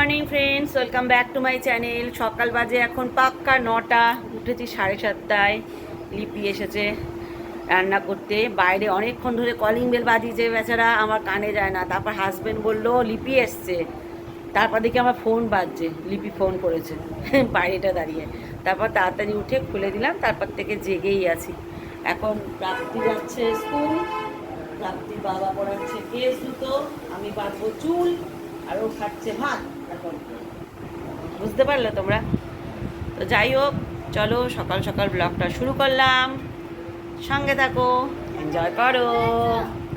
Morning friends, welcome back to my channel. সকাল বাজে এখন পাক্কা নটা, উঠেছি সাড়ে সাতটায়, লিপি এসেছে রান্না করতে। বাইরে অনেকক্ষণ ধরে কলিং বেল বাজিয়েছে বেচারা, আমার কানে যায় না। তারপর হাজবেন্ড বলল, লিপি এসছে। তারপর দেখি আমার ফোন বাজছে, লিপি ফোন করেছে, বাইরেটা দাঁড়িয়ে। তারপর তাড়াতাড়ি উঠে খুলে দিলাম, তারপর থেকে জেগেই আছি। এখন প্রাপ্তি যাচ্ছে স্কুল প্রাপ্তির বাবা পড়াচ্ছে কেস দুটো, আমি বাঁধবো চুল। আর ও খাচ্ছে ভাত এখন। বুঝতে পারলে তোমরা? তো যাই হোক, চলো সকাল সকাল ব্লগটা শুরু করলাম। সঙ্গে থাকো এনজয় করো।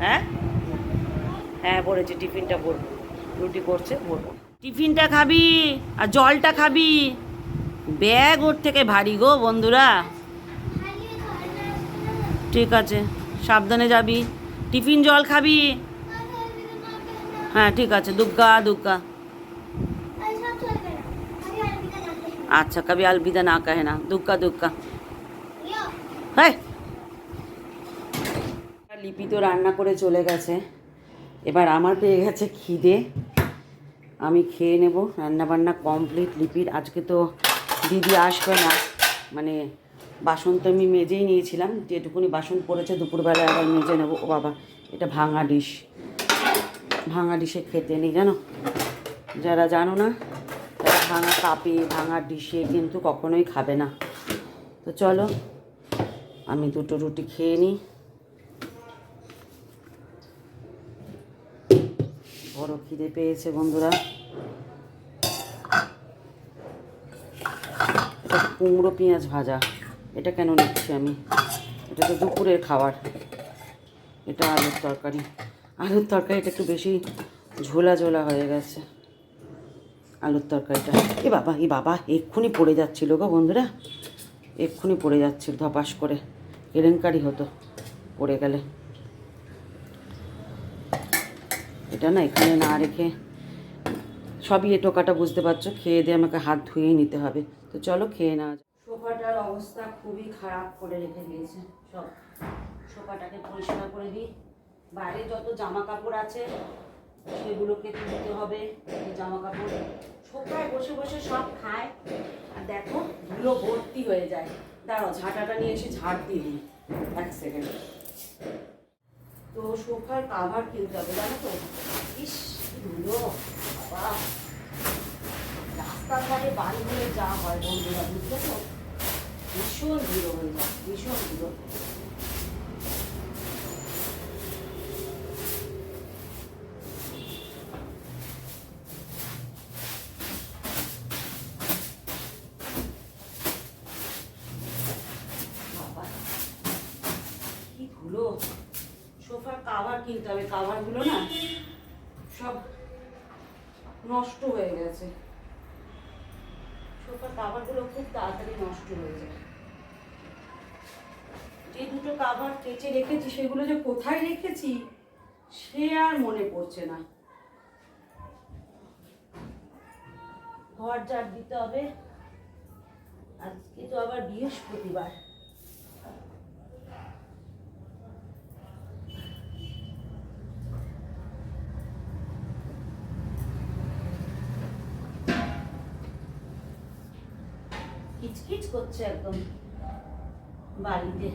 হ্যাঁ? হ্যাঁ পড়েছি টিফিনটা পড়ব রুটি করছে পড়ব টিফিনটা খাবি আর জলটা খাবি। ব্যাগ ওর থেকে ভারী গো, বন্ধুরা। ঠিক আছে, সাবধানে যাবি। টিফিন জল খাবি। হ্যাঁ ঠিক আছে। দুগ্গা দুগ্গা। আচ্ছা কবি আলবিদা না কহে না। দুগ্গা দুগ্গা। হ্যাঁ লিপি তো রান্না করে চলে গেছে। এবার আমার পেয়ে গেছে খিদে। আমি খেয়ে নেব। রান্না বান্না কমপ্লিট লিপির। আজকে তো দিদি আসবে না। মানে বাসন তো আমি মেজেই নিয়েছিলাম। যেটুকুনি বাসন পড়েছে দুপুরবেলা আবার মেজে নেব। ও বাবা, এটা ভাঙা ডিশ ভাঙা ডিশে খেতে নেই, জানো? যারা জানো না, তারা ভাঙা কাপে, ভাঙা ডিশে কিন্তু কখনোই খাবে না। তো চলো, আমি দুটো রুটি খেয়ে নিই। বড় খিদে পেয়েছে বন্ধুরা। কুমড়ো পেঁয়াজ ভাজা, এটা কেন নিচ্ছি আমি? এটা তো দুপুরের খাবার। এটা আলুর তরকারি। আলুর তরকারিটা একটু বেশি ঝোলা ঝোলা হয়ে গেছে। আলুর তরকারিটা। এ বাবা এ বাবা, এক্ষুনি পড়ে যাচ্ছিল গো বন্ধুরা। এক্ষুনি পড়ে যাচ্ছিল, ধপাস করে। কেলেঙ্কারি হতো পড়ে গেলে। এটা না এখানে না রেখে সবই এ টোকাটা বুঝতে পারছ, খেয়ে দিয়ে আমাকে হাত ধুয়েই নিতে হবে। তো চলো খেয়ে নেওয়া সোফাটার অবস্থা খুবই খারাপ করে রেখে দিয়েছে। সব সোফাটাকে পরিষ্কার করে দিই। বাইরে যত জামা কাপড় আছে, সেগুলোকে তুলতে হবে। জামা কাপড় সোফায় বসে বসে সব খায়। আর দেখো, ধুলো ভর্তি হয়ে যায়। দাঁড়াও, ঝাঁটাটা নিয়ে এসে ঝাড় দিয়ে দিই। এক সেকেন্ড তো সোফার কাভার কিনতে হবে, জানো তো? ইস ধুলো, বাবা। রাস্তার ধারে বাড়িগুলো যা হয় বন্ধুরা তো? ভীষণ ধুলো হয়ে যায়, ভীষণ ধুলো বাবা, কি ধুলো সোফার কাভার কিনতে হবে কাভারগুলো না সব নষ্ট হয়ে গেছে। সোফার কাভারগুলো খুব তাড়াতাড়ি নষ্ট হয়ে যায়। যে দুটো কাভার কেচে রেখেছি, সেগুলো যে কোথায় রেখেছি, সে আর মনে পড়ছে না। ঘর ঝাড় দিতে হবে। আজকে তো আবার বৃহস্পতিবার। করছে একদম বাড়িতে।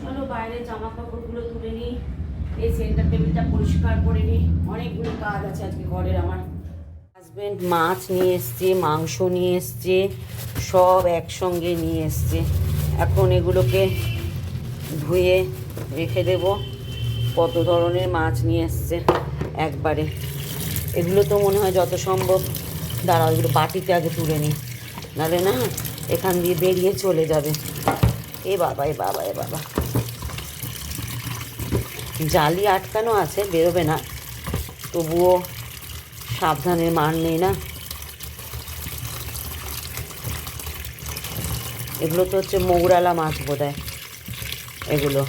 চলো বাইরে জামা কাপড়গুলো তুলে নিই। এই সেন্টার টেবিলটা পরিষ্কার করে নিই। অনেকগুলো কাজ আছে আজকে ঘরের আমার। হাজব্যান্ড মাছ নিয়ে এসছে, মাংস নিয়ে এসছে, সব একসঙ্গে নিয়ে এসছে। এখন এগুলোকে ধুয়ে রেখে দেব। কত ধরনের মাছ নিয়ে এসছে। একবারে। এগুলো তো মনে হয় যত সম্ভব, দাঁড়াও, এগুলো বাটিতে আগে তুলে নিই নাহলে না, এখান দিয়ে বেরিয়ে চলে যাবে। এ বাবা এ বাবা এ বাবা। জালি আটকানো আছে, বেরোবে না। তবুও সাবধানের মান নেই না। এগুলো তো হচ্ছে মৌরালা মাছ বোধ এগুলো।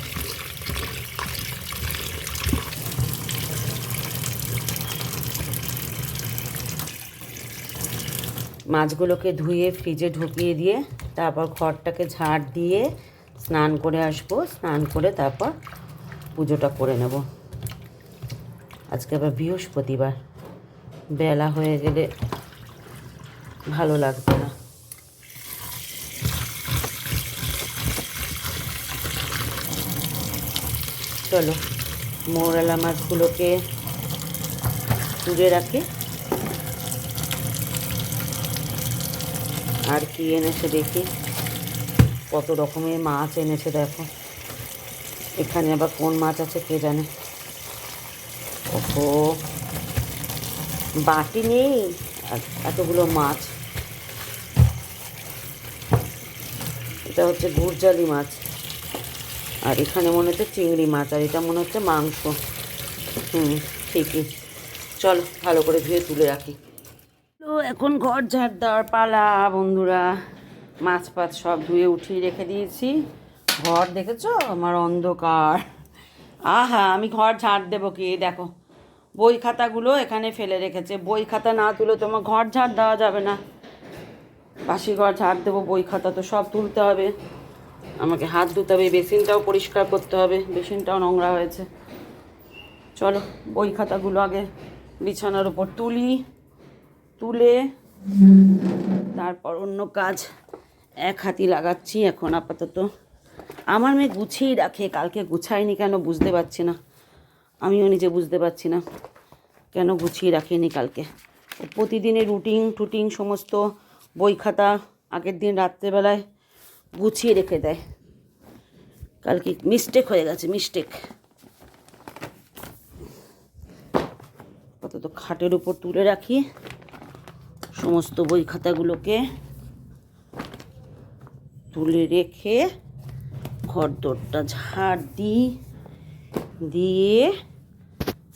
মাছগুলোকে ধুয়ে ফ্রিজে ঢুকিয়ে দিয়ে তারপর ঘরটাকে ঝাড় দিয়ে স্নান করে আসব। স্নান করে তারপর পুজোটা করে নেব। আজকে আবার বৃহস্পতিবার। বেলা হয়ে গেলে ভালো লাগবে না। চলো মোরালা মাছগুলোকে তুলে রাখি। আর কি এনেছে দেখি। কত রকমের মাছ এনেছে দেখো। এখানে আবার কোন মাছ আছে কে জানে? ওহো, বাটি নেই? এতগুলো মাছ। এটা হচ্ছে গুরজালি মাছ। আর এখানে মনে হচ্ছে চিংড়ি মাছ, আর এটা মনে হচ্ছে মাংস। হুম, ঠিকই। চল, ভালো করে ধুয়ে তুলে রাখি। এখন ঘর ঝাড় দেওয়ার পালা, বন্ধুরা। মাছ ফাছ সব ধুয়ে উঠিয়ে রেখে দিয়েছি। ঘর দেখেছ? আমার অন্ধকার। আহা, আমি ঘর ঝাড় দেবো কি? দেখো, বই খাতাগুলো এখানে ফেলে রেখেছে। বই খাতা না তুলে তোমার ঘর ঝাড় দেওয়া যাবে না। বাসি ঘর ঝাড় দেবো, বই খাতা তো সব তুলতে হবে। আমাকে হাত ধুতে হবে, বেসিনটাও পরিষ্কার করতে হবে। বেসিনটাও নোংরা হয়েছে। চলো, বই খাতাগুলো আগে বিছানার উপর তুলি। তুলে তারপর অন্য কাজ এক হাতি লাগাচ্ছি এখন আপাতত। আমার মেয়ে গুছিয়েই রাখে, কালকে গুছায়নি কেন বুঝতে পারছি না। আমিও নিজে বুঝতে পারছি না কেন গুছিয়ে রাখিনি কালকে। প্রতিদিনের রুটিন টুটিন সমস্ত বই খাতা আগের দিন রাত্রেবেলায় গুছিয়ে রেখে দেয়। কালকে মিস্টেক হয়ে গেছে মিস্টেক আপাতত খাটের উপর তুলে রাখি। সমস্ত বই খাতাগুলোকে তুলে রেখে ঘর দোরটা ঝাড় দিই, দিয়ে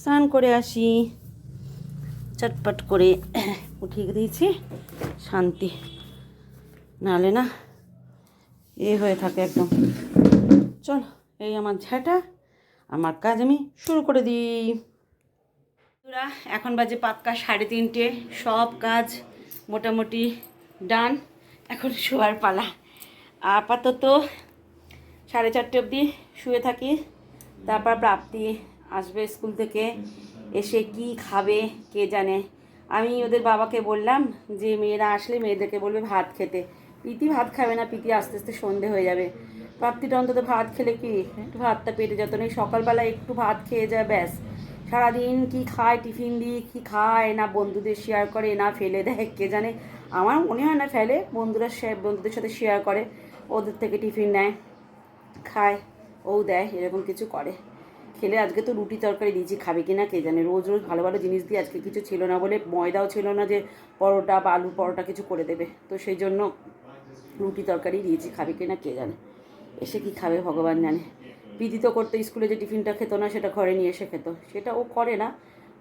স্নান করে আসি। চটপট করে উঠিয়ে দিয়েছি। শান্তি। নালে না এ হয়ে থাকে একদম। চল, এই আমার ঝাঁটা আমার কাজ আমি শুরু করে দিই। এখন বাজে পাক্কা সাড়ে তিনটে। সব কাজ মোটামুটি ডান। এখন শোয়ার পালা। আপাতত সাড়ে চারটে অবধি শুয়ে থাকি। তারপর প্রাপ্তি আসবে স্কুল থেকে, এসে কি খাবে, কে জানে। আমি ওদের বাবাকে বললাম যে, মেয়েরা আসলে মেয়েদেরকে বলবে ভাত খেতে। প্রীতি ভাত খাবে না, প্রীতি আস্তে আস্তে সন্ধে হয়ে যাবে। প্রাপ্তিটা অন্তত ভাত খেলে কি একটু ভাতটা পেটে যত নেই? সকালবেলা একটু ভাত খেয়ে যায়, ব্যাস। সারাদিন কি খায়, টিফিন দিয়ে কি খায়, না বন্ধুদের শেয়ার করে, না ফেলে দেয়, কে জানে? আমার মনে হয় না ফেলে, বন্ধুরা বন্ধুদের সাথে শেয়ার করে, ওদের থেকে টিফিন নেয়, খায়, ও দেয়, এরকম কিছু করে। খেলে আজকে তো রুটি তরকারি দিয়েছি খাবে কি না কে জানে? রোজ রোজ ভালো ভালো জিনিস দিয়ে আজকে কিছু ছিল না বলে ময়দাও ছিল না যে পরোটা বা আলু পরোটা কিছু করে দেবে। তো সেই জন্য রুটি তরকারি দিয়েছি খাবে কি না কে জানে? এসে কি খাবে ভগবান জানে। বিধি তো করতো, স্কুলে যে টিফিনটা খেতো না, সেটা ঘরে নিয়ে এসে খেতো। সেটা ও করে না,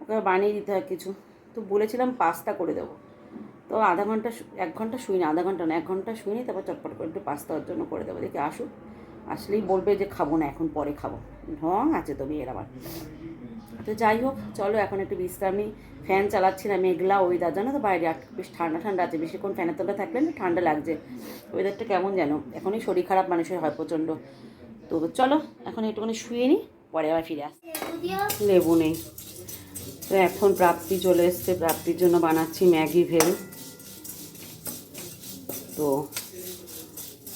ওকে বানিয়ে দিতে হয় কিছু। তো বলেছিলাম পাস্তা করে দেবো। তো আধা ঘণ্টা এক ঘণ্টা শুই না আধা ঘণ্টা না, এক ঘণ্টা শুইনি, তারপর চটপট করে একটু পাস্তা ওর জন্য করে দেবো। দেখি আসুক, আসলেই বলবে যে খাব না, এখন পরে খাব। ঢং আছে তো বিয়ের আবার। তো যাই হোক, চলো এখন একটু বিশ্রাম নিই। ফ্যান চালাচ্ছি না, মেঘলা ওয়েদার জানো তো বাইরে বেশ ঠান্ডা ঠান্ডা আছে। বেশিক্ষণ ফ্যানের তলা থাকলে না ঠান্ডা লাগছে। ওয়েদারটা কেমন যেন, এখনই শরীর খারাপ মানুষের হয় প্রচণ্ড। তো চলো, এখন একটুখানি শুয়ে নিই পরে আবার ফিরে আস লেবু নেই। তো এখন প্রাপ্তি চলে এসছে, প্রাপ্তির জন্য বানাচ্ছি ম্যাগি ভেল। তো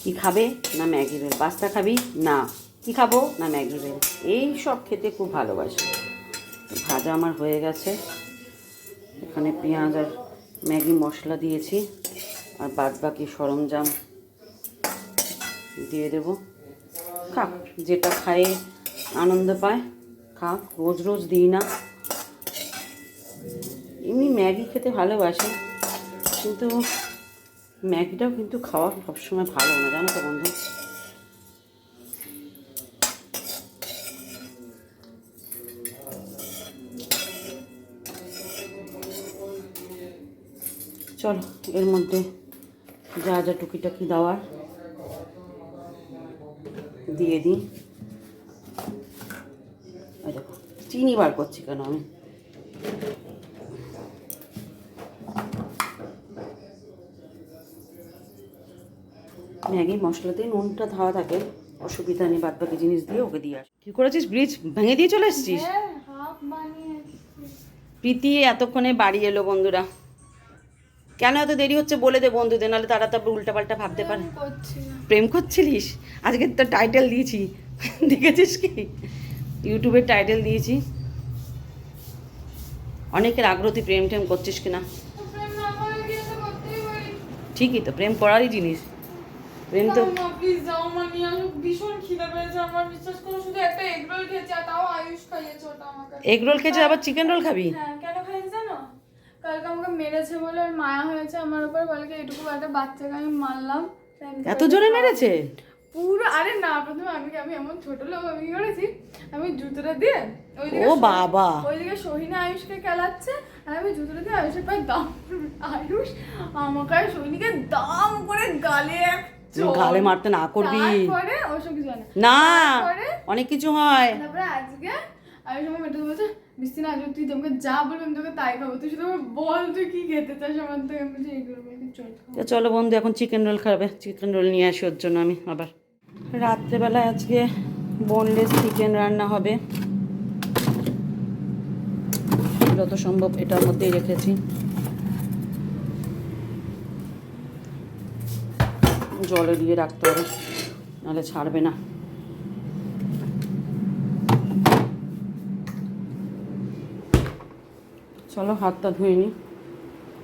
কি খাবে না ম্যাগি ভেল? পাস্তা খাবি না? কি খাব না ম্যাগি ভেল? এই সব খেতে খুব ভালোবাসে। ভাজা আমার হয়ে গেছে। এখানে পেঁয়াজ আর ম্যাগি মশলা দিয়েছি। আর বাদ বাকি সরঞ্জাম দিয়ে দেব। খাক যেটা খায়ে আনন্দ পায় খাক রোজ রোজ দিই না। এমনি ম্যাগি খেতে ভালোবাসে, কিন্তু ম্যাগিটাও কিন্তু খাওয়া সবসময় ভালো না, জানো তো বন্ধু? চলো, এর মধ্যে যা যা টুকিটাকি দেওয়ার। দিয়ে দিই। দেখো চিনি বার করছি কেন আমি? ম্যাগি মশলাতেই নুনটা ধাওয়া থাকে অসুবিধা নেই বাদ বাকি জিনিস দিয়ে ওকে দিয়ে আস। কি করেছিস ব্রিজ ভেঙে দিয়ে চলে এসেছিস? হ্যাঁ প্রীতি এতক্ষণে বাড়ি এলো বন্ধুরা। কেন এত দেরি হচ্ছে বলে দে বন্ধুদের নাহলে তারা তারপর উল্টাপাল্টা ভাবতে পারে। করছি না। প্রেম করছিলিস? আজকে তো টাইটেল দিয়েছি। দেখেছিস কি? ইউটিউবের টাইটেল দিয়েছি। অনেকের আগ্রহ প্রেম টেম করছিস কিনা? ঠিকই তো প্রেম করারই জিনিস। প্রেম তো প্লিজ যাও মানি আমি ভীষণ খিদে পেয়েছে আমার বিশ্বাস করো শুধু একটা এগ রোল খেয়েছি আর তাও আয়ুষ খাইয়েছে ওটা আমাকে। এগ রোল খেয়েছে আবার চিকেন রোল খাবি? হ্যাঁ কেন খাইয়েছে জানো? কালকে আমাকে মেরেছে বলে ওর মায়া হয়েছে আমার উপর বলে এটুকু একটা বাচ্চাকে আমি মারলাম। এত জোরে মেরেছে? পুরো আরে না প্রথমে আমি আমি এমন ছোট লোক আমি করেছি? আমি জুতোটা দিয়ে ওইদিকে ও বাবা। ওইদিকে সোহিনী আয়ুষকে খেলাচ্ছে আর আমি জুতোটা দিয়ে আয়ুষের পায়ে দাম আয়ুষ আমাকে আর সোহিনীকে দাম করে গালে গালে মারতে না করবি। না। অনেক কিছু হয়। তারপরে আজকে আয়ুষ মেটে বলছে বিস্তি না তুই তোমাকে যা বলবি আমি তোকে তাই খাব। তুই শুধু বল, তুই কি খেতে চাস? আমার থেকে আমি বলছি করব চল তো চলো বন্ধু, এখন চিকেন রোল খাবে। চিকেন রোল নিয়ে আসি ওর জন্য আমি আবার। রাত্রেবেলা আজকে বোনলেস চিকেন রান্না হবে। যত সম্ভব এটার মধ্যেই রেখেছি। জলে দিয়ে রাখতে হবে, নাহলে ছাড়বে না। চলো হাতটা ধুয়ে নিই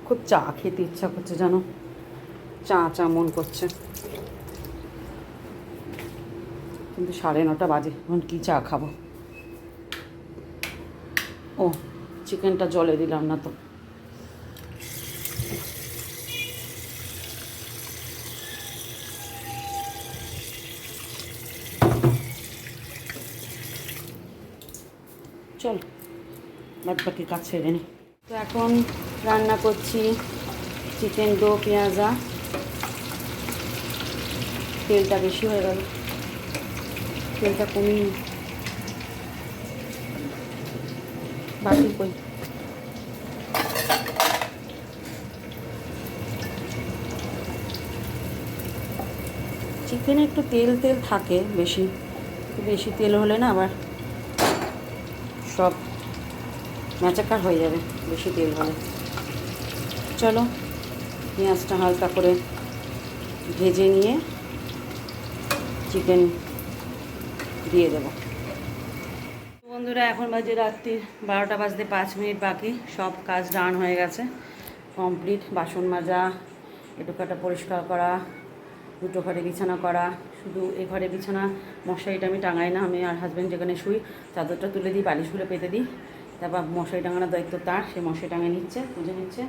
খুব চা খেতে ইচ্ছা করছে, জানো? চা চা মন করছে। কিন্তু সাড়ে নটা বাজে, এখন কী চা খাব? ও, চিকেনটা জলে দিলাম না তো। চল বাদ বাকি কাজ ছেড়ে নি। তো এখন রান্না করছি চিকেন দো পেঁয়াজা। তেলটা বেশি হয়ে গেল। তেলটা কমিয়ে বাকি কই? চিকেনে একটু তেল তেল থাকে বেশি। বেশি তেল হলে না আবার সব ম্যাচাকার হয়ে যাবে, বেশি তেল হলে চলো, পেঁয়াজটা হালকা করে ভেজে নিয়ে চিকেন দিয়ে দেবো। বন্ধুরা, এখন বাজে রাত্রি, বারোটা বাজতে পাঁচ মিনিট বাকি, সব কাজ ডান হয়ে গেছে। কমপ্লিট, বাসন মাজা একটু কাটা পরিষ্কার করা, দুটো ঘরে বিছানা করা, শুধু এ ঘরে বিছানা, মশারিটা আমি টাঙাই না, আমি আর হাজব্যান্ড যেখানে শুই, চাদরটা তুলে দিই বালিশগুলো পেতে দিই। তারপর মশারি টাঙানোর দায়িত্ব তার, সে মশারি টাঙিয়ে নিচ্ছে পুজো নিচ্ছে।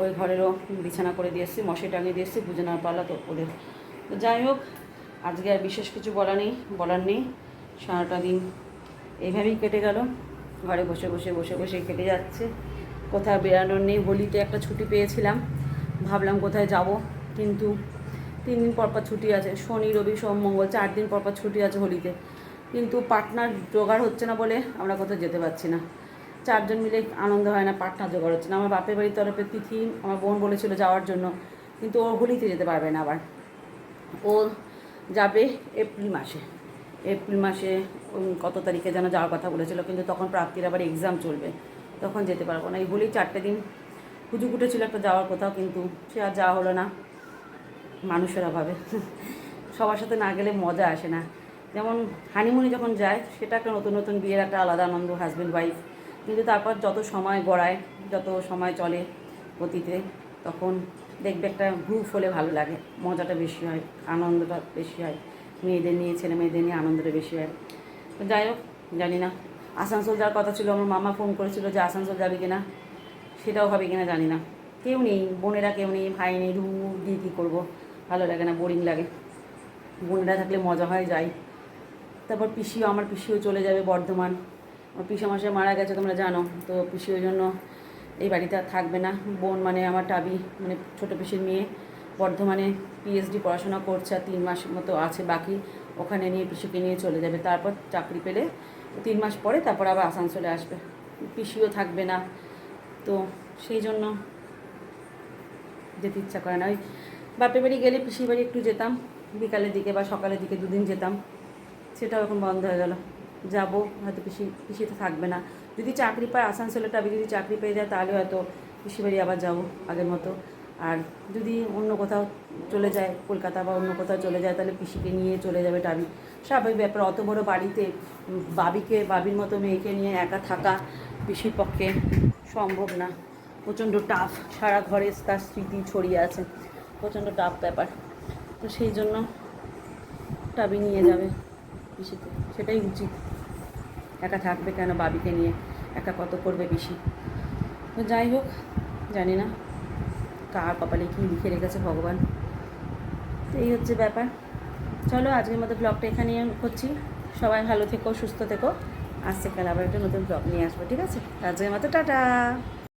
ওই ঘরেরও বিছানা করে দিয়ে এসছি, মশারি টাঙিয়ে দিয়ে এসছি পুজো নেওয়ার পালা তো ওদের। তো যাই হোক, আজকে আর বিশেষ কিছু বলা নেই, বলার নেই। সারাটা দিন এইভাবেই কেটে গেল। ঘরে বসে বসে বসে বসে কেটে যাচ্ছে। কোথাও বেরানোর নেই, হোলিতে একটা ছুটি পেয়েছিলাম। ভাবলাম কোথায় যাব, কিন্তু তিন দিন পর পর ছুটি আছে, শনি, রবি, সোম, মঙ্গল, চার দিন পর পর ছুটি আছে হোলিতে। কিন্তু পার্টনার জোগাড় হচ্ছে না বলে আমরা কোথাও যেতে পারছি না। চারজন মিলে আনন্দ হয় না পার্টনার জোগাড় হচ্ছে না। আমার বাপের বাড়ির তরফে তিথি, আমার বোন বলেছিল যাওয়ার জন্য, কিন্তু ও হোলিতে যেতে পারবে না আবার। ও যাবে এপ্রিল মাসে। এপ্রিল মাসে কত তারিখে যেন যাওয়ার কথা বলেছিল, কিন্তু তখন প্রাপ্তির আবার এক্সাম চলবে। তখন যেতে পারব না। এই বলেই চারটে দিন পুজো ছিল একটা যাওয়ার কোথাও, কিন্তু সে আর যাওয়া হলো না মানুষের অভাবে। সবার সাথে না গেলে মজা আসে না। যেমন হানিমুনি যখন যায়, সেটা একটা নতুন নতুন বিয়ের একটা আলাদা আনন্দ হাজব্যান্ড ওয়াইফ কিন্তু তারপর যত সময় গড়ায়, যত সময় চলে অতীতে, তখন দেখবে একটা গ্রুপ হলে ভালো লাগে। মজাটা বেশি হয়, আনন্দটা বেশি হয়। মেয়েদের নিয়ে, ছেলে মেয়েদের নিয়ে আনন্দটা বেশি হয়। যাই হোক, জানি না। আসানসোল যাওয়ার কথা ছিল, আমার মামা ফোন করেছিল যে আসানসোল যাবে কিনা? সেটাও হবে কিনা জানি না। কেউ নেই, বোনেরা কেউ নেই, ভাই নেই রু দিয়ে কী করব? ভালো লাগে না বোরিং লাগে। বোনেরা থাকলে মজা হয়, যাই। তারপর পিসিও, আমার পিসিও চলে যাবে বর্ধমান। আমার পিসা মাসে মারা গেছে, তোমরা জানো। তো পিসি ওই জন্য এই বাড়িতে আর থাকবে না। বোন মানে আমার টাবি মানে ছোটো পিসির মেয়ে, বর্ধমানে পিএইচডি পড়াশোনা করছে আর তিন মাস মতো আছে বাকি। ওখানে নিয়ে পিসিকে নিয়ে চলে যাবে। তারপর চাকরি পেলে তিন মাস পরে তারপর আবার আসানসোলে আসবে। পিসিও থাকবে না। তো সেই জন্য যেতে ইচ্ছা করে না। ওই বাপের বাড়ি গেলে পিসির বাড়ি একটু যেতাম। বিকালের দিকে বা সকালের দিকে দুদিন যেতাম। সেটাও এখন বন্ধ হয়ে গেল। যাব, হয়তো পিসি, পিসিতে থাকবে না। যদি চাকরি পায় আসানসোলে টাবি যদি চাকরি পেয়ে যায়, তাহলে হয়তো পিসি বাড়ি আবার যাব আগের মতো। আর যদি অন্য কোথাও চলে যায়, কলকাতা বা অন্য কোথাও চলে যায়, তাহলে পিসিকে নিয়ে চলে যাবে টাবি। স্বাভাবিক ব্যাপার, অত বড় বাড়িতে বাবিকে, বাবির মতো মেয়েকে নিয়ে একা থাকা পিসির পক্ষে সম্ভব না। প্রচণ্ড টাফ সারা ঘরে তার স্মৃতি ছড়িয়ে আছে। প্রচণ্ড টাফ ব্যাপার। তো সেই জন্য টাবি নিয়ে যাবে পিসিতে সেটাই উচিত। একা থাকবে কেন বাবিকে নিয়ে? একা কত করবে বেশি তো যাই হোক, জানি না কার কপালে কী লিখে রেখেছে ভগবান। তো এই হচ্ছে ব্যাপার। চলো আজকের মতো ব্লগটা এখানে করছি। সবাই ভালো থেকো, সুস্থ থেকো। আজকে কাল আবার একটা নতুন ব্লগ নিয়ে আসব, ঠিক আছে? আজকের মতো টাটা।